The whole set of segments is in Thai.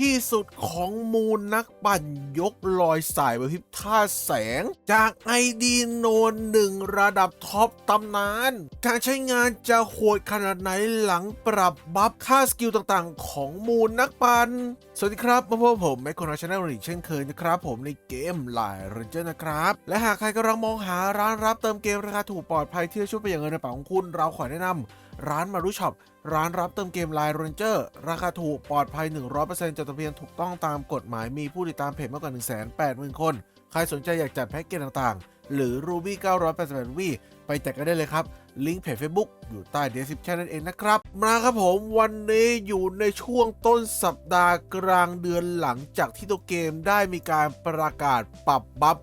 ที่สุดของมูลนักปั่นยกลอยสายประพิบท่าแสง จากไอดีโนนหนึ่งระดับท็อปตำนาน การใช้งานจะโหดขนาดไหนหลังปรับบัฟค่าสกิลต่างๆ ของมูลนักปั่นสวัสดีครับมาพบผมแมคโครชาแนลอีกเช่นเคยนะครับ ผมในเกมลน์เรนเจอร์นะครับ และหากใครกำลังมองหาร้านรับเติมเกมราคาถูกปลอดภัยที่จะช่วยประหยัดเงินในกระเป๋าของคุณเราขอแนะนำร้านมารุช็อป ร้านรับเติมเกมไลน์เรนเจอร์ราคาถูกปลอดภัย 100%จดทะเบียนถูกต้องตามกฎหมายมีผู้ติดตามเพจมากกว่า 180,000 คน ใครสนใจอยากจัดแพ็กเกจต่างๆ หรือ Ruby 988 V ไปจัดกันได้เลยครับ ลิงก์เพจ Facebook อยู่ใต้ description นั่นเองนะครับ มาครับผมวันนี้อยู่ในช่วงต้นสัปดาห์กลางเดือนหลังจากที่ตัวเกมได้มีการประกาศปรับบัฟ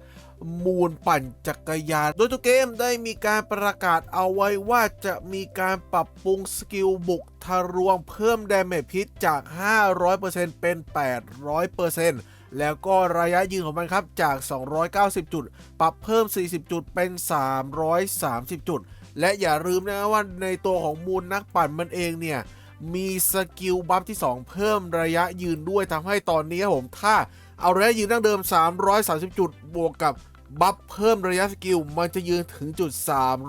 มูลปั่นจักรยาน โดยตัวเกมได้มีการประกาศเอาไว้ว่าจะมีการปรับปรุงสกิลบุกทะลวงเพิ่มดาเมจพิษจาก 500%เป็น 800%แล้วก็ระยะยืนของมันครับจาก 290 จุด ปรับเพิ่ม 40 จุดเป็น 330 จุด และอย่าลืมนะว่าในตัวของมูลนักปั่นมันเองเนี่ย มีสกิลบัฟที่ 2 เพิ่มระยะยืนด้วยทำให้ตอนนี้ครับผม ถ้าเอาระยะยืนดั้งเดิม 330 จุด บวกกับ บัฟเพิ่มระยะสกิลมันจะยืนถึงจุด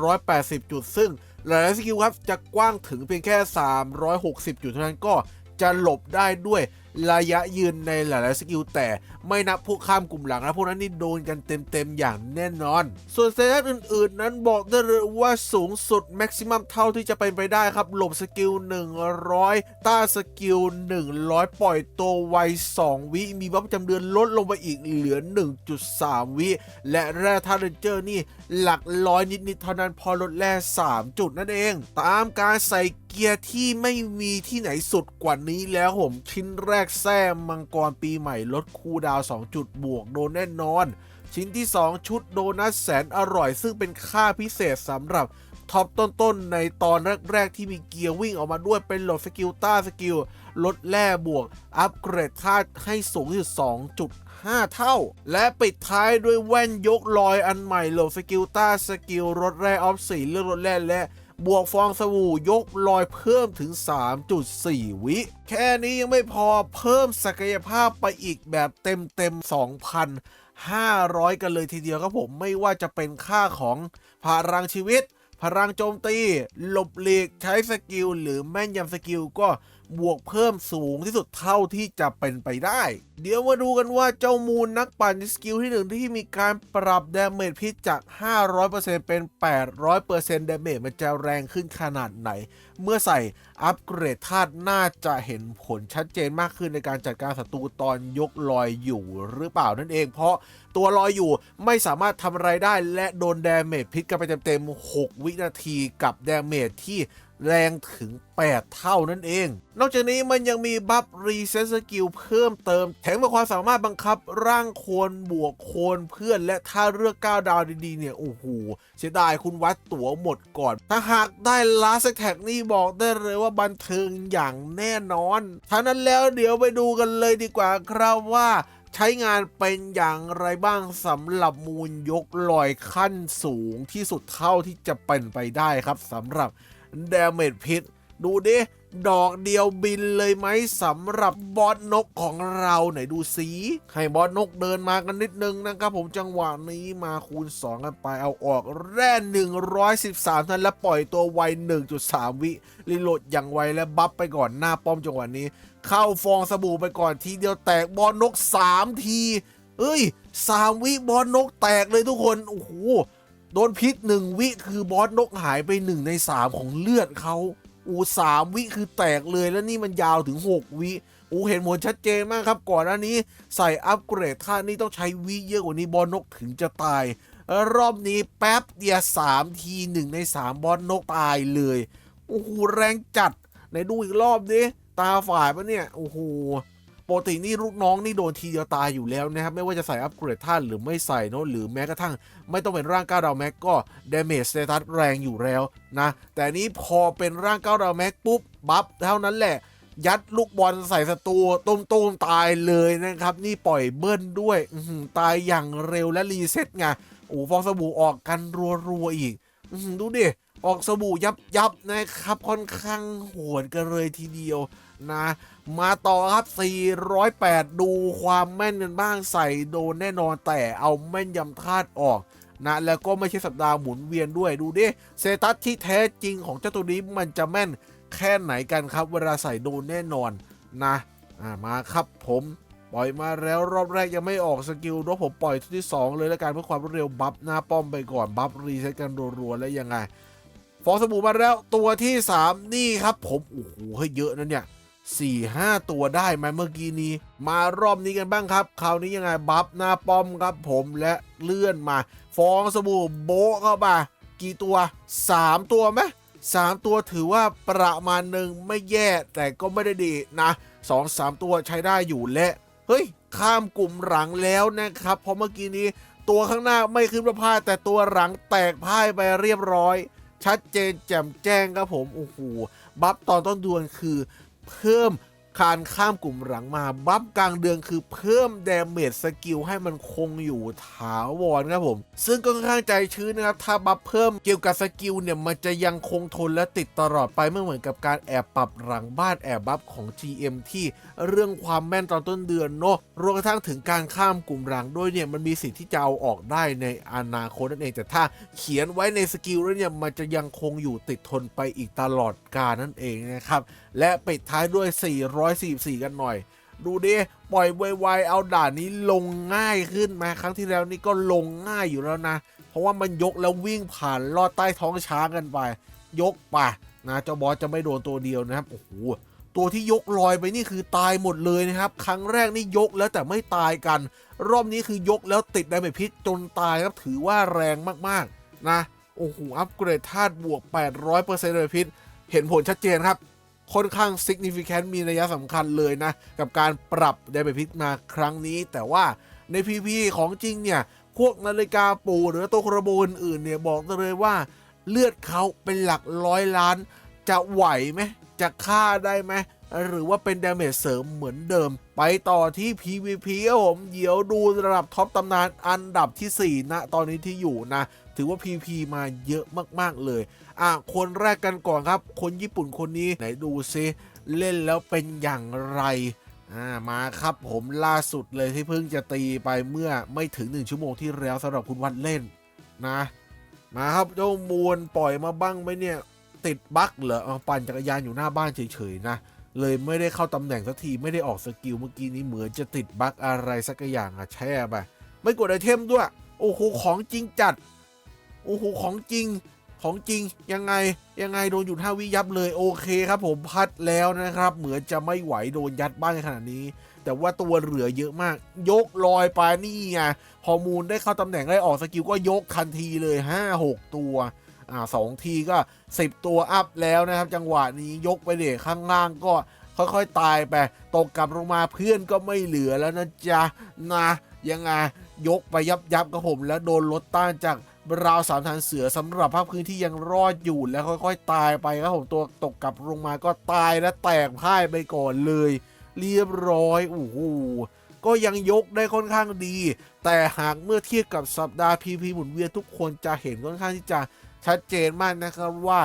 380 จุด ซึ่งระยะสกิลครับจะกว้างถึงเพียงแค่ 360 จุดเท่านั้นก็จะหลบได้ด้วย ระยะยืนในหลายๆสกิลแต่ไม่นับพวกข้ามกลุ่มหลังนะพวกนั้นนี่โดนกันเต็มๆอย่างแน่นอน ส่วนเซตอื่นๆ นั้นบอกได้เลยว่าสูงสุดแม็กซิมัมเท่าที่จะเป็นไปได้ครับหลบสกิล 100 ต้าสกิล 100 ปล่อยตัวไว 2 วิมีบัฟประจำเดือนลดลงไปอีกเหลือ 1.3 วิ และแร่ธาตุเรนเจอร์นี่หลักร้อยนิดๆเท่านั้นพอลดแร่3 จุดนั่นเอง ตามการใส่เกียร์ที่ไม่มีที่ไหนสุดกว่านี้แล้วผมชิ้นแรกแท้มังกรปีใหม่ลดคูดาว 2 จุดบวกโดนแน่นอน ชิ้นที่ 2 ชุดโดนัทแสนอร่อย ซึ่งเป็นค่าพิเศษสำหรับท็อปต้นๆ ในตอนแรกๆ ที่มีเกียร์วิ่งออกมาด้วยเป็นโหลดสกิลต้าสกิลลดแร่บวก อัปเกรดธาตุให้สูงที่สุด 2.5 เท่า และปิดท้ายด้วยแว่นยกลอยอันใหม่โหลดสกิลต้าสกิลลดแร่ออฟสีเลือกลดแร่และ บวกฟองสบู่ยกลอยเพิ่มถึง 3.4 วิ แค่นี้ยังไม่พอเพิ่มศักยภาพไปอีกแบบเต็มเต็มๆ2,500 กันเลยทีเดียวครับผมไม่ว่าจะเป็นค่าของพลังชีวิต พลังโจมตี หลบหลีกใช้สกิลหรือแม่นยำสกิลก็ บวกเพิ่มสูงที่สุดเท่าที่จะเป็นไปได้ เดี๋ยวมาดูกันว่าเจ้ามูลนักปั่นสกิลที่หนึ่งที่มีการปรับดาเมจพิษจาก 500%เป็น 800%ดาเมจมันจะแรงขึ้นขนาดไหน เมื่อใส่อัปเกรดธาตุน่าจะเห็นผลชัดเจนมากขึ้นในการจัดการศัตรูตอนยกลอยอยู่หรือเปล่านั่นเอง เพราะตัวลอยอยู่ไม่สามารถทำอะไรได้และโดนดาเมจพิษกันไปเต็มๆ6 วินาทีกับดาเมจที่ แรงถึง 8 เท่านั่นเอง นอกจากนี้มันยังมีบัฟรีเซ็ตสกิลเพิ่มเติม แถมมีความสามารถบังคับร่างโคนบวกโคนเพื่อน และถ้าเลือก9ดาวดีๆ เนี่ย โอ้โหเสียดายคุณวัดตั๋วหมดก่อน ถ้าหากได้ลาสแท็กนี่บอกได้เลยว่าบันเทิงอย่างแน่นอนทั้งนั้นแล้วเดี๋ยวไปดูกันเลยดีกว่าครับว่าใช้งานเป็นอย่างไรบ้างสำหรับมูลยกลอยขั้นสูงที่สุดเท่าที่จะเป็นไปได้ครับสำหรับ ดาเมจพิษ ดูดิ ดอกเดียวบินเลยไหมสำหรับบอสนกของเราไหนดูสีให้บอสนกเดินมากันนิดนึงนะครับ ผมจังหวะนี้มาคูณ 2 กันไปเอาออกแร่113ท่านและปล่อยตัวไว 1.3 วิรีโหลดอย่างไวและบัฟไปก่อนหน้าป้อมจังหวะนี้ เข้าฟองสบู่ไปก่อนทีเดียวแตกบอสนก 3 ทีเอ้ย 3 วิบอสนกแตกเลยทุกคนโอ้โห โดนพิษหนึ่งวิคือบอสนกหายไปหนึ่งในสามของเลือดเขาอูสามวิคือแตกเลยแล้วนี่มันยาวถึง 6 วิอูเห็นผลชัดเจนมากครับ ก่อนหน้านี้ใส่อัปเกรดท่านี้ต้องใช้วิเยอะกว่านี้บอสนกถึงจะตาย รอบนี้แป๊บเดียวสามทีหนึ่งในสามบอสนกตายเลยโอ้โหแรงจัดไหนดูอีกรอบดิตาฝ่ายปะเนี่ยโอ้โห ปกตินี่ลูกน้องนี่โดนทีเดียวตายอยู่แล้วนะครับ ไม่ว่าจะใส่อัปเกรดท่านหรือไม่ใส่เนอะหรือแม้กระทั่ง ไม่ต้องเป็นร่างก้าวดาวแม็กก็เดเมจสเตตัสแรงอยู่แล้วนะแต่นี้พอเป็นร่างก้าวดาวแม็กปุ๊บบัฟเท่านั้นแหละ ยัดลูกบอลใส่ศัตรูตุ้มต้มๆตายเลยนะครับ นี่ปล่อยเบิ้ลด้วยตายอย่างเร็วและรีเซ็ตไงโอ้ฟองสบู่ออกกันรัวๆอีกดูดิออกสบู่ยับยับๆนะครับค่อนข้างโหดกันเลยทีเดียวนะ มาต่อครับ 408 ดูความแม่นกันบ้างใส่โดนแน่นอนแต่เอาแม่นยำธาตุออกนะแล้วก็ไม่ใช่สัปดาห์หมุนเวียนด้วยดูดิเซตัสที่แท้จริงของเจ้าตัวนี้มันจะแม่นแค่ไหนกันครับ เวลาใส่โดนแน่นอนนะามาครับผมปล่อยมาแล้วรอบแรกยังไม่ออกสกิลรบผมปล่อยที่ 2 เลยแล้วกันเพื่อความรวดเร็วบัฟหน้าป้อมไปก่อนบัฟรีเซ็ตกันรัวๆแล้วยังไง ฟองสบู่มาแล้วตัวที่ 3 นี่ครับผมโอ้โหเฮ้ยเยอะนะเนี่ย สี่ห้าตัวได้ไหมเมื่อกี้นี้ มารอบนี้กันบ้างครับ คราวนี้ยังไงบัฟหน้าป้อมครับผมและเลื่อนมา ฟองสบู่โบะเข้ามากี่ตัว 3 ตัวไหมสามตัวถือว่าประมาณหนึ่งไม่แย่แต่ก็ไม่ได้ดีนะสองสามตัวใช้ได้อยู่และ เฮ้ย ข้ามกลุ่มหลังแล้วนะครับ เพราะเมื่อกี้นี้ ตัวข้างหน้าไม่ขึ้นประพาสแต่ตัวหลังแตกพ่ายไปเรียบร้อย ชัดเจนแจ่มแจ้งครับผม โอ้โห บัฟตอนต้นเดือนคือ เพิ่ม การข้ามกลุ่มหลังมาบัฟกลางเดือนคือเพิ่มเดเมจสกิลให้มันคงอยู่ถาวรครับผม ซึ่งก็ค่อนข้างใจชื้นนะครับ ถ้าบัฟเพิ่มเกี่ยวกับสกิลเนี่ย มันจะยังคงทนและติดตลอดไปไม่เหมือนกับการแอบปรับหลังบ้านแอบบัฟของ GM ที่เรื่องความแม่นตอนต้นเดือนเนาะรวมกระทั่งถึงการข้ามกลุ่มหลังด้วยเนี่ยมันมีสิทธิ์ที่จะเอาออกได้ในอนาคตนั่นเองแต่ถ้าเขียนไว้ในสกิลแล้วเนี่ยมันจะยังคงอยู่ติดทนไปอีกตลอดกาลนั่นเองนะครับและปิดท้ายด้วย444 กันหน่อย ดูดิปล่อยไวๆเอาด่านนี้ลงง่ายขึ้นมาครั้งที่แล้วนี่ก็ลงง่ายอยู่แล้วนะ เพราะว่ามันยกแล้ววิ่งผ่านลอดใต้ท้องช้างกันไป ยกไปนะเจ้าบอสจะไม่โดนตัวเดียวนะครับโอ้โหตัวที่ยกลอยไปนี่คือตายหมดเลยนะครับ ครั้งแรกนี่ยกแล้วแต่ไม่ตายกัน รอบนี้คือยกแล้วติดไดเมจพิษจนตายครับถือว่าแรงมากๆนะโอ้โหอัปเกรดธาตุบวก 800%ไดเมจพิษเห็นผลชัดเจนครับ ค่อนข้าง significant มีนัยสำคัญเลยนะ กับการปรับไดเมพิษมาครั้งนี้ แต่ว่าใน PP ของจริงเนี่ย พวกนาฬิกาปูหรือตัวโครโบอื่นเนี่ย บอกเลยว่าเลือดเขาเป็นหลักร้อยล้าน จะไหวไหมจะฆ่าได้ไหม หรือว่าเป็นดาเมจเสริมเหมือนเดิม ไปต่อที่ PVP ครับผมเดี๋ยวดูระดับท็อปตำนานอันดับทีสี่ 4 นะ ตอนนี้ที่อยู่นะ ถือว่า PP มาเยอะมากๆเลย อะ คนแรกกันก่อนครับ คนญี่ปุ่นคนนี้ไหนดูซิเล่นแล้วเป็นอย่างไรอ่ามาครับผมล่าสุดเลยที่เพิ่งจะตีไปเมื่อไม่ถึง 1 ชั่วโมงที่แล้วสำหรับคุณวัดเล่นนะ มาครับเจ้ามูลปล่อยมาบ้างไหมเนี่ย ติดบั๊กเหรอปั่นจักรยานอยู่หน้าบ้านเฉยๆนะ เลยไม่ได้เข้าตำแหน่งสักทีไม่ได้ออกสกิลเมื่อกี้นี้เหมือนจะติดบั๊กอะไรสักอย่างอะแช่ไปไม่กดไอเทมด้วย โอ้โหของจริงจัด โอ้โหของจริงของจริงยังไงยังไงโดนอยู่ท่าวิยับเลยโอเคครับผมพัดแล้วนะครับ เหมือนจะไม่ไหวโดนยัดบ้านขนาดนี้ แต่ว่าตัวเหลือเยอะมาก ยกลอยไปนี่ไงพอร์มูลได้เข้าตำแหน่งได้ออกสกิลก็ยกทันทีเลย 5 6 ตัว อ่าสองทีก็ 10 ตัวอัพแล้วนะครับ จังหวะนี้ยกไปเด็กข้างล่างก็ค่อยๆตายไปตกกลับลงมาเพื่อนก็ไม่เหลือแล้วนะจ๊ะนะยังไงยกไปยับยับกับผม แล้วโดนลดต้านจากราวสามฐานเสือสำหรับภาคพื้นที่ยังรอดอยู่แล้วค่อยๆ ตายไปครับผมตัวตกกลับลงมาก็ตายและแตกพ่ายไปก่อนเลย เรียบร้อยโอ้โหก็ยังยกได้ค่อนข้างดี แต่หากเมื่อเทียบกับสัปดาห์พีพีหมุนเวียนทุกคนจะเห็นค่อนข้างที่จะ ชัดเจนมากนะครับว่า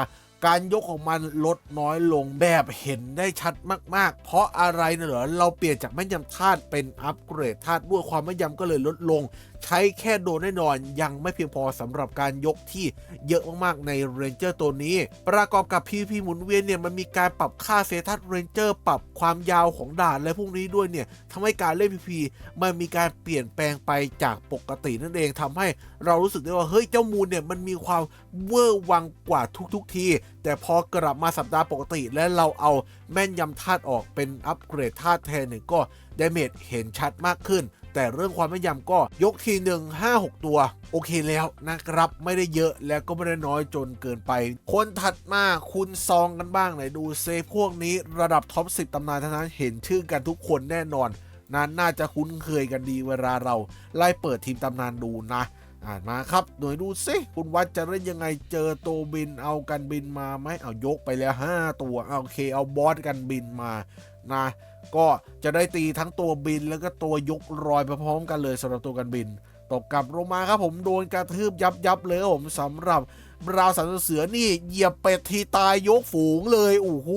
การยกของมันลดน้อยลงแบบเห็นได้ชัดมากๆ เพราะอะไรนะเหรอเราเปลี่ยนจากแม่นยำธาตุเป็นอัปเกรดธาตุด้วยความแม่นยำก็เลยลดลงใช้แค่โดนแน่นอนยังไม่เพียงพอสำหรับการยกที่เยอะมากๆในเรนเจอร์ตัวนี้ ประกอบกับ PVP หมุนเวียนเนี่ยมันมีการปรับค่าเซตัสเรนเจอร์ปรับความยาวของด่านและพวกนี้ด้วยเนี่ยทำให้การเล่น PVP มันมีการเปลี่ยนแปลงไปจากปกตินั่นเองทำให้เรารู้สึกได้ว่าเฮ้ยเจ้ามูลเนี่ยมันมีความเวอร์วังกว่าทุกๆที แต่พอกลับมาสัปดาห์ปกติและเราเอาแม่นยำธาตุออกเป็นอัปเกรดธาตุแทนเนี่ยก็ดาเมจเห็นชัดมากขึ้น แต่เรื่องความแม่นยำก็ยกทีหนึ่ง5 6 ตัว โอเคแล้วนะครับ ไม่ได้เยอะแล้วก็ไม่ได้น้อยจนเกินไป คนถัดมาคุณซองกันบ้างไหนดูเซฟพวกนี้ระดับท็อป 10 ตำนานทั้งนั้นเห็นชื่อกันทุกคนแน่นอนนะน่าจะคุ้นเคยกันดีเวลาเรา ไล่เปิดทีมตำนานดูนะ อ่านมาครับ หน่วยดูซิคุณวัดจะเล่นยังไงเจอตัวบินเอากันบินมาไหมเอายกไปแล้ว 5 ตัวเอาโอเคเอาบอสกันบินมานะ ก็จะได้ตีทั้งตัวบินแล้วก็ตัวยกรอยไปพร้อมกันเลยสำหรับตัวกันบิน ตกกลับลงมาครับผมโดนกระทืบยับยับๆเลยครับผมสำหรับราวสันเสือนี่เหยียบเป็ดทีตายยกฝูงเลยโอ้โห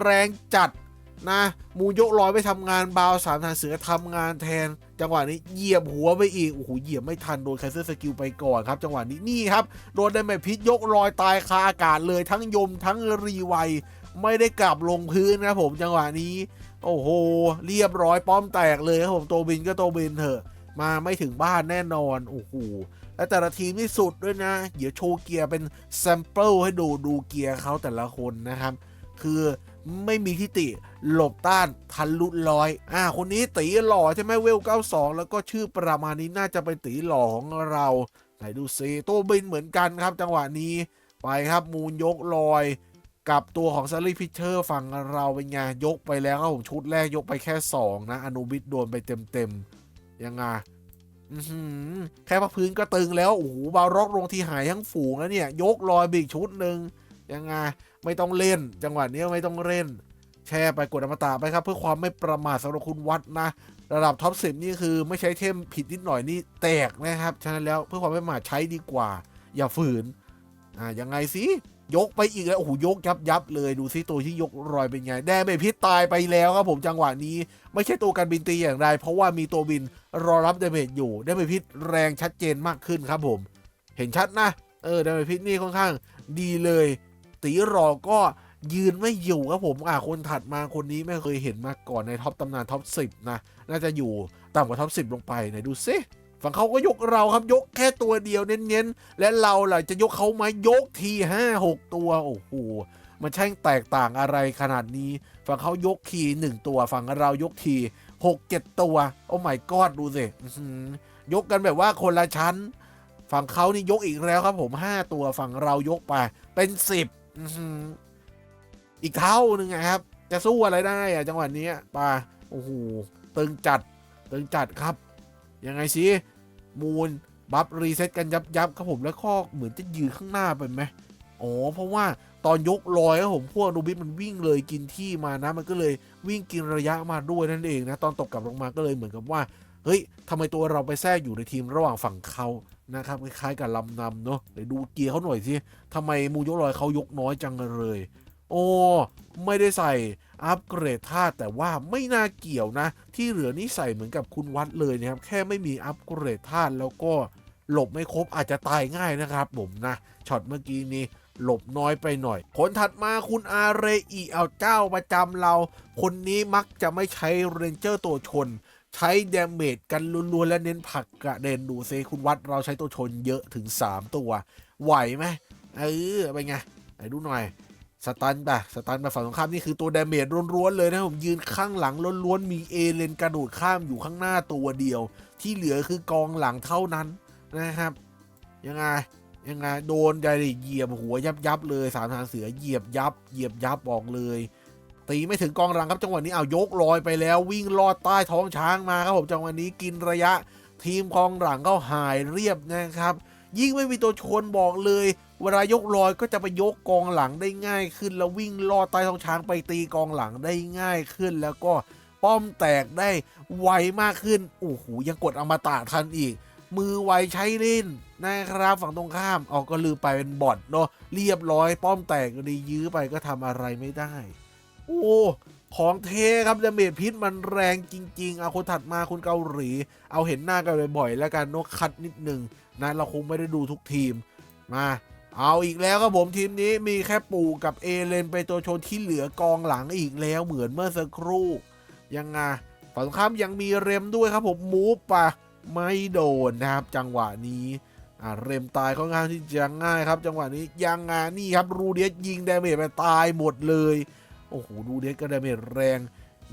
แรงจัดนะมูยกลอยไปทำงานบาวสามทารเสือทำงานแทน จังหวะนี้เหยียบหัวไปอีกโอ้โหเหยียบไม่ทันโดนไคเซอร์สกิลไปก่อนครับ จังหวะนี้นี่ครับโดนไดเมจพิษยกลอยตายคาอากาศเลยทั้งยมทั้งรีไว ไม่ได้กลับลงพื้นนะครับผมจังหวะนี้ โอ้โห เรียบร้อยป้อมแตกเลยครับผมโตบินก็โตบินเถอะ มาไม่ถึงบ้านแน่นอนโอ้โหและแต่ละทีมนี่สุดด้วยนะ เดี๋ยวโชว์เกียร์เป็นแซมเปิลให้ดูดูเกียร์เขาแต่ละคนนะครับ คือไม่มีทิติหลบต้านทันลุร้อย อ่า คนนี้ตีหล่อใช่ไหมเวล 92 แล้วก็ชื่อประมาณนี้น่าจะเป็นตีหล่อของเรา ไหนดูซิตัวบินเหมือนกันครับ จังหวะนี้ ไปครับมูนยกลอย กับตัวของซารีพิเชอร์ฝั่งเราเป็นไงยกไปแล้วครับผมชุดแรกยกไปแค่ 2 นะอนุบิดโดนไปเต็มๆ ยังไงแค่พักพื้นก็ตึงแล้ว โอ้โหบาร็อกลงที่หายทั้งฝูงแล้วเนี่ย ยกลอยบีกชุดหนึ่งยังไงไม่ต้องเล่น จังหวะนี้ไม่ต้องเล่น แชร์ไปกดอมตะไปครับ เพื่อความไม่ประมาทสำหรับคุณวัดนะ ระดับท็อปสินี่คือไม่ใช้เทมผิดนิดหน่อยนี่แตกนะครับ ฉะนั้นแล้วเพื่อความไม่ประมาทใช้ดีกว่า อย่าฝืนอ่ายังไงสิ ยกไปอีกแล้วโอ้โหยกยับยับเลยดูซิตัวที่ยกรอยเป็นไง แดเมจพิษตายไปแล้วครับผมจังหวะนี้ไม่ใช่ตัวการบินตีอย่างไร เพราะว่ามีตัวบินรอรับดเมจอยู่ดเมจพิษแรงชัดเจนมากขึ้นครับผม เห็นชัดนะเออดเมจพิษนี่ค่อนข้างดีเลย ตีรอก็ยืนไม่อยู่ครับผมอ่าคนถัดมาคนนี้ไม่เคยเห็นมาก่อนในท็อปตำนานท็อป10นะน่าจะอยู่ต่ำกว่าท็อป10 ลงไปไหนดูซิ ฝั่งเขาก็ยกเราครับยกแค่ตัวเดียวเน้นๆ และเราล่ะจะยกเขาไหมยกทีห้าหกตัวโอ้โหมันช่างแตกต่างอะไรขนาดนี้ ฝั่งเขายกทีหนึ่งตัว ฝั่งเรายกทีหกเจ็ดตัว โอ้ไม่กอดดูสิยกกันแบบว่าคนละชั้น ฝั่งเขานี่ยกอีกแล้วครับผมห้าตัวฝั่งเรายกไปเป็นสิบอีกเท่าหนึ่งอะครับ จะสู้อะไรได้อะจังหวะนี้ป่าโอ้โหตึงจัดตึงจัดครับ ยังไงสิ มูลบัฟรีเซ็ตกันยับยับครับผมแล้วข้อเหมือนจะยืนข้างหน้าไปไหมอ๋อเพราะว่าตอนยกลอยครับผมพวกนูบิสมันวิ่งเลยกินที่มานะ มันก็เลยวิ่งกินระยะมาด้วยนั่นเองนะตอนตกกลับลงมาก็เลยเหมือนกับว่าเฮ้ยทำไมตัวเราไปแทรกอยู่ในทีมระหว่างฝั่งเขานะครับคล้ายๆกับลำนำเนาะเดี๋ยวดูเกียร์เขาหน่อยสิทำไมมูยกลอยเขายกน้อยจังเลย โอ้ ไม่ได้ใส่อัปเกรดธาตุแต่ว่าไม่น่าเกี่ยวนะ ที่เหลือนี่ใส่เหมือนกับคุณวัดเลยนะครับ แค่ไม่มีอัปเกรดธาตุแล้วก็หลบไม่ครบอาจจะตายง่ายนะครับผมนะช็อตเมื่อกี้นี้หลบน้อยไปหน่อย คนถัดมาคุณอาเรอีเอาเจ้าประจำเรา คนนี้มักจะไม่ใช้เรนเจอร์ตัวชน ใช้เดเมจกันล้วนๆและเน้นผักกระเด็นดูเซคุณวัดเราใช้ตัวชนเยอะถึง 3 ตัว ไหวไหมเออเป็นไงไหนดูหน่อย สตันไปสตันไปฝั่งตรงข้ามนี่คือตัวดาเมจล้วนๆเลยนะผมยืนข้างหลังล้วนๆมีเอเลนกระโดดข้ามอยู่ข้างหน้าตัวเดียว ที่เหลือคือกองหลังเท่านั้นนะครับ ยังไงยังไงโดนใจเหยียบหัวยับยับเลยสามทารเสือเหยียบยับเหยียบยับบอกเลย ตีไม่ถึงกองหลังครับจังหวะนี้เอายกลอยไปแล้ว วิ่งลอดใต้ท้องช้างมาครับผมจังหวะนี้กินระยะ ทีมกองหลังก็หายเรียบนะครับยิ่งไม่มีตัวชนบอกเลย เวลายกลอยก็จะไปยกกองหลังได้ง่ายขึ้น แล้ววิ่งลอดใต้ท้องช้างไปตีกองหลังได้ง่ายขึ้น แล้วก็ป้อมแตกได้ไวมากขึ้นโอ้โหยังกดอมตะทันอีก มือไวใช้เล่นนะครับฝั่งตรงข้ามออกก็ลืมไปเป็นบอทเนาะเรียบร้อย ป้อมแตกดียื้อไปก็ทำอะไรไม่ได้ โอ้ของเทครับดาเมจพิษมันแรงจริง ๆ เอาคนถัดมาคุณเกาหลี เอาเห็นหน้ากันบ่อยๆแล้วกันนกคัดนิดหนึ่งนะเราคงไม่ได้ดูทุกทีมมา เอาอีกแล้วครับผมทีมนี้มีแค่ปู่กับเอเลนไปตัวชนที่เหลือกองหลังอีกแล้วเหมือนเมื่อสักครู่ยังไงฝั่งตรงข้ามยังมีเรมด้วยครับผมมูฟปะไม่โดนนะครับ จังหวะนี้อ่าเรมตายค่อนข้างที่จะง่ายครับ จังหวะนี้ยังไงนี่ครับรูเดียสยิงดาเมจไปตายหมดเลยโอ้โหรูเดียสก็ดาเมจแรง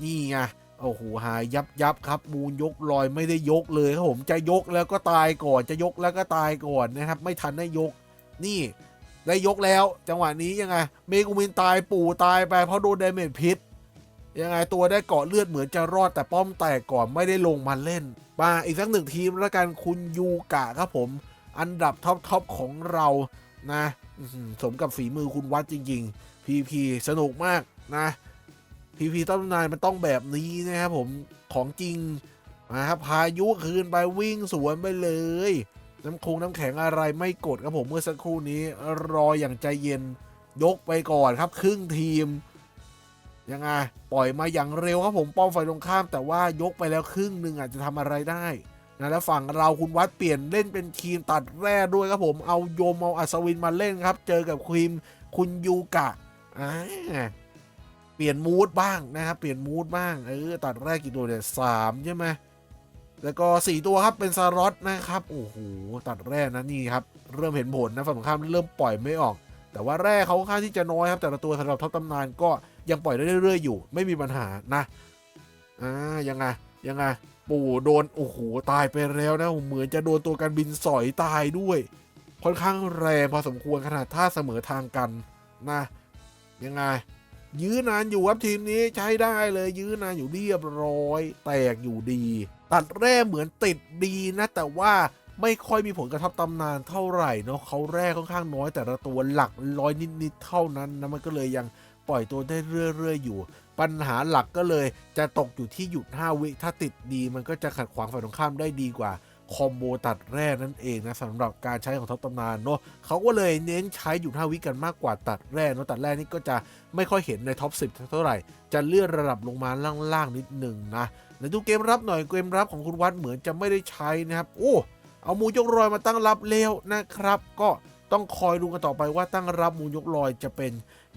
นี่ไงโอ้โหหายยับยับครับมูลยกลอยไม่ได้ยกเลยครับผมจะยกแล้วก็ตายก่อนจะยกแล้วก็ตายก่อนนะครับ ไม่ทันได้ยก นี่ได้ยกแล้วจังหวะนี้ยังไงเมกุมินตายปู่ตายไปเพราะโดนเดเมจพิษยังไงตัวได้เกาะเลือดเหมือนจะรอดแต่ป้อมแตกก่อนไม่ได้ลงมาเล่น มาอีกสักหนึ่งทีมแล้วกันคุณยูกะครับผม อันดับท็อปทอปของเรานะสมกับฝีมือคุณวัดจริง ๆ พีพีสนุกมากนะพีพีต้นนายมันต้องแบบนี้นะครับผมของจริงนะครับพายุคืนไปวิ่งสวนไปเลย น้ำคงน้ำแข็งอะไรไม่กดครับผมเมื่อสักครู่นี้รออย่างใจเย็นยกไปก่อนครับ ครึ่งทีมยังไงปล่อยมาอย่างเร็วครับผมป้อมไฟตรงข้าม แต่ว่ายกไปแล้วครึ่งหนึ่งอาจจะทำอะไรได้นะแล้วฝั่งเราคุณวัดเปลี่ยนเล่นเป็นทีมตัดแร่ด้วยครับผมเอาโยมเอาอัศวินมาเล่นครับ เจอกับควีมคุณยูกะอ่าเปลี่ยนมูดบ้างนะครับเปลี่ยนมูดบ้างเออตัดแรกกี่ตัวเนี่ยสามใช่ไหม แล้วก็สี่ตัวครับเป็นสล็อตนะครับ โอ้โหตัดแรกนะนี่ครับ เริ่มเห็นผลนะฝั่งตรงข้ามเริ่มปล่อยไม่ออก แต่ว่าแร่เขาค่าที่จะน้อยครับ แต่ละตัวสำหรับท็อปตำนานก็ยังปล่อยได้เรื่อยๆอยู่ ไม่มีปัญหานะอ่ายังไงยังไงปู่โดนโอ้โหตายไปแล้วนะเหมือนจะโดนตัวการบินสอยตายด้วย ค่อนข้างแรงพอสมควรขนาดถ้าเสมอทางกันนะยังไง ยื้อนานอยู่ครับทีมนี้ใช้ได้เลยยื้อนานอยู่เรียบร้อย แตกอยู่ดี ตัดแร่เหมือนติดดีนะแต่ว่าไม่ค่อยมีผลกระทบตำนานเท่าไหร่เนาะเขาแร่ค่อนข้างน้อยแต่ละตัวหลักร้อยนิดๆเท่านั้นนะมันก็เลยยังปล่อยตัวได้เรื่อยๆอยู่ ปัญหาหลักก็เลยจะตกอยู่ที่หยุด 5 วิถ้าติดดีมันก็จะขัดขวางฝ่ายตรงข้ามได้ดีกว่า คอมโบตัดแร่นั่นเองนะสำหรับการใช้ของท็อปตำนานเนาะเขาก็เลยเน้นใช้หยุด5วิกันมากกว่าตัดแร่เนาะตัดแร่นี่ก็จะไม่ค่อยเห็นในท็อป 10 เท่าไหร่ จะเลื่อนระดับลงมาล่างๆนิดหนึ่งนะแล้วดูเกมรับหน่อยเกมรับของคุณวัดเหมือนจะไม่ได้ใช้นะครับโอ้เอามูยกรอยมาตั้งรับเร็วนะครับ ก็ต้องคอยดูกันต่อไปว่าตั้งรับมูยกรอยจะเป็น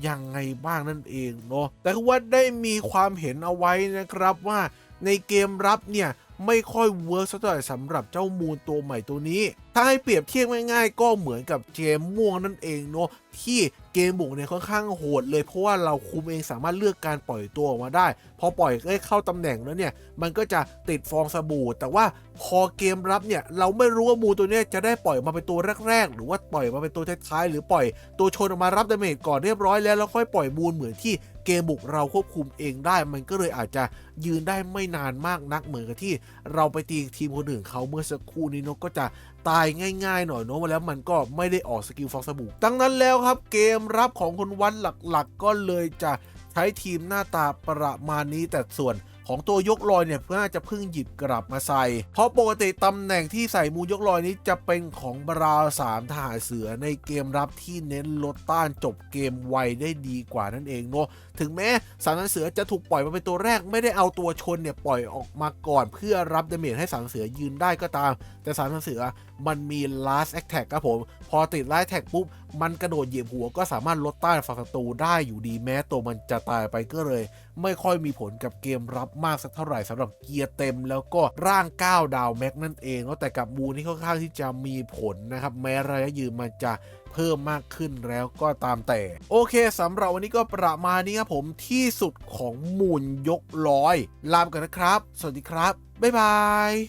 ยังไงบ้างนั่นเองเนาะแต่คือว่าได้มีความเห็นเอาไว้นะครับว่าในเกมรับเนี่ย ไม่ค่อยเวิร์กสักเท่าไหร่สำหรับเจ้ามูลตัวใหม่ตัวนี้ ถ้าให้เปรียบเทียบง่ายๆ ก็เหมือนกับเจมม่วงนั่นเองเนาะที่ เกมบุกเนี่ยค่อนข้างโหดเลยเพราะว่าเราคุมเองสามารถเลือกการปล่อยตัวออกมาได้ พอปล่อยได้เข้าตำแหน่งแล้วเนี่ย มันก็จะติดฟองสบู่ แต่ว่าพอเกมรับเนี่ย เราไม่รู้ว่ามูตัวเนี้ยจะได้ปล่อยมาเป็นตัวแรก ๆ หรือว่าปล่อยมาเป็นตัวท้ายๆหรือปล่อยตัวชนออกมารับดาเมจก่อนเรียบร้อยแล้วแล้วค่อยปล่อยมูลเหมือนที่เกมบุกเราควบคุมเองได้ มันก็เลยอาจจะยืนได้ไม่นานมากนักเหมือนกับที่ เราไปตีทีมคนอื่นเขาเมื่อสักครู่นี้นกก็จะ ตายง่ายๆหน่อยเนาะแล้วมันก็ไม่ได้ออกสกิลฟองสบู่ดังนั้นแล้วครับเกมรับของคนวันหลักๆก็เลยจะใช้ทีมหน้าตาประมาณนี้แต่ส่วน ของตัวยกลอยเนี่ยน่าจะเพิ่งหยิบกลับมาใส่ เพราะปกติตำแหน่งที่ใส่มูยกลอยนี้จะเป็นของบราวสามทหารเสือในเกมรับที่เน้นลดต้านจบเกมไวได้ดีกว่านั่นเองเนาะถึงแม้สามทหารเสือจะถูกปล่อยมาเป็นตัวแรกไม่ได้เอาตัวชนเนี่ยปล่อยออกมาก่อนเพื่อรับดาเมจให้สามทหารเสือยืนได้ก็ตาม แต่สามทหารเสือมันมี last attack ครับผม พอติด last attack ปุ๊บ มันกระโดดเหยียบหัวก็สามารถลดต้านฝั่งศัตรูได้อยู่ดีแม้ตัวมันจะตายไปก็เลย ไม่ค่อยมีผลกับเกมรับมากสักเท่าไหร่สำหรับเกียร์เต็ม แล้วก็ร่าง 9 ดาวแม็กนั่นเองเนาะแต่กับมูนี่ค่อนข้างที่จะมีผลนะครับ แม้ระยะยืนมันจะเพิ่มมากขึ้นแล้วก็ตามแต่ โอเคสำหรับวันนี้ก็ประมาณนี้ครับผมที่สุดของมูลยกร้อย ลามกันนะครับ สวัสดีครับ บ๊ายบาย